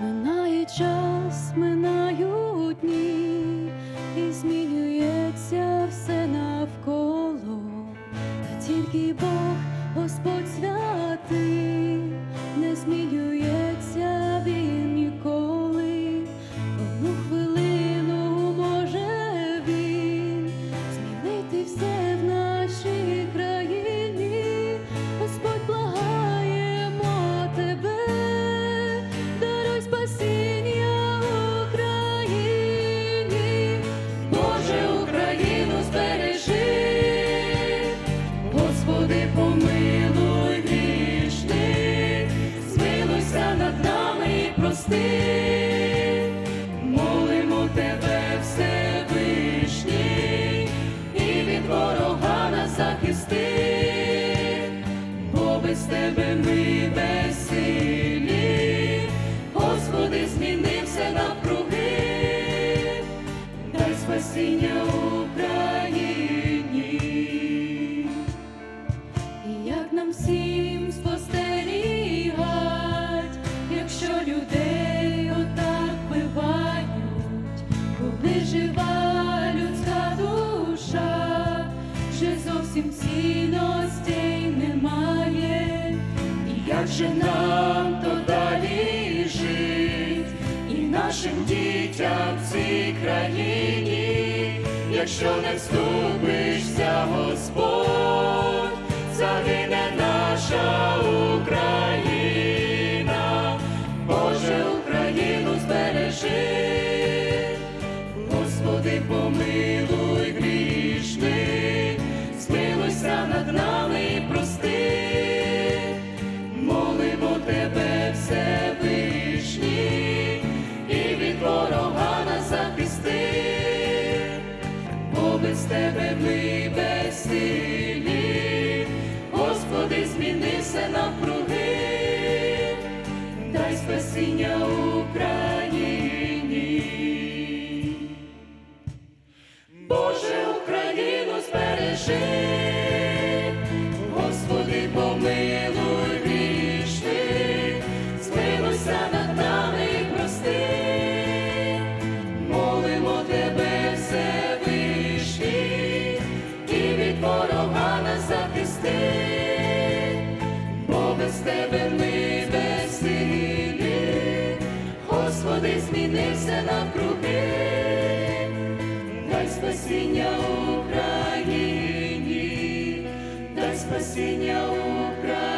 минає час, минають дні, і змінюється все навколо, та тільки Бог Господь. Молимо тебе, Всевишній, і від ворога нас захисти, бо без тебе ми безсилі, Господи, зміни все навкруги, дай спасіння Україні. Як нам всім спостерігать, якщо людей зовсім цінностей немає, і як же нам то далі жить, і нашим дітям в цій країні, якщо не вступишся, Господь, тебе, Всевишній, і від ворога нас захисти, бо без тебе ми безсилі, Господи, зміни все навкруги, дай спасіння Україні. Боже, Україну збережи, Все навкруги, дай спасіння Україні, дай спасіння Україні.